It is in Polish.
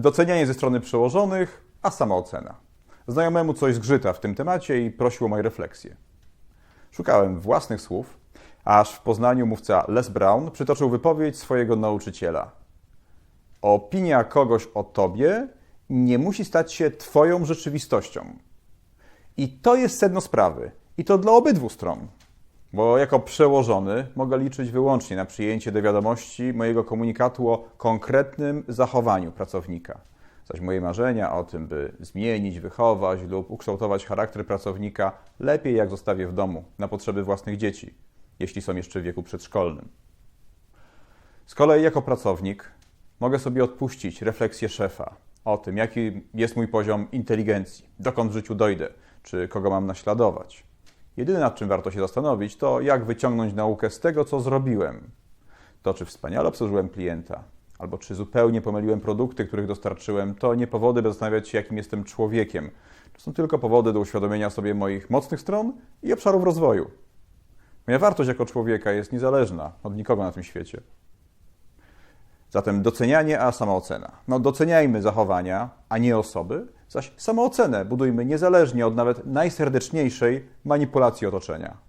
Docenianie ze strony przełożonych, a samoocena. Znajomemu coś zgrzyta w tym temacie i prosił o moje refleksje. Szukałem własnych słów, aż w Poznaniu mówca Les Brown przytoczył wypowiedź swojego nauczyciela. Opinia kogoś o tobie nie musi stać się twoją rzeczywistością. I to jest sedno sprawy. I to dla obydwu stron. Bo jako przełożony mogę liczyć wyłącznie na przyjęcie do wiadomości mojego komunikatu o konkretnym zachowaniu pracownika. Zaś moje marzenia o tym, by zmienić, wychować lub ukształtować charakter pracownika, lepiej jak zostawię w domu na potrzeby własnych dzieci, jeśli są jeszcze w wieku przedszkolnym. Z kolei jako pracownik mogę sobie odpuścić refleksję szefa o tym, jaki jest mój poziom inteligencji, dokąd w życiu dojdę, czy kogo mam naśladować. Jedyne nad czym warto się zastanowić, to jak wyciągnąć naukę z tego, co zrobiłem. To, czy wspaniale obsłużyłem klienta, albo czy zupełnie pomyliłem produkty, których dostarczyłem, to nie powody, by zastanawiać się, jakim jestem człowiekiem. To są tylko powody do uświadomienia sobie moich mocnych stron i obszarów rozwoju. Moja wartość jako człowieka jest niezależna od nikogo na tym świecie. Zatem docenianie, a samoocena. No doceniajmy zachowania, a nie osoby, zaś samoocenę budujmy niezależnie od nawet najserdeczniejszej manipulacji otoczenia.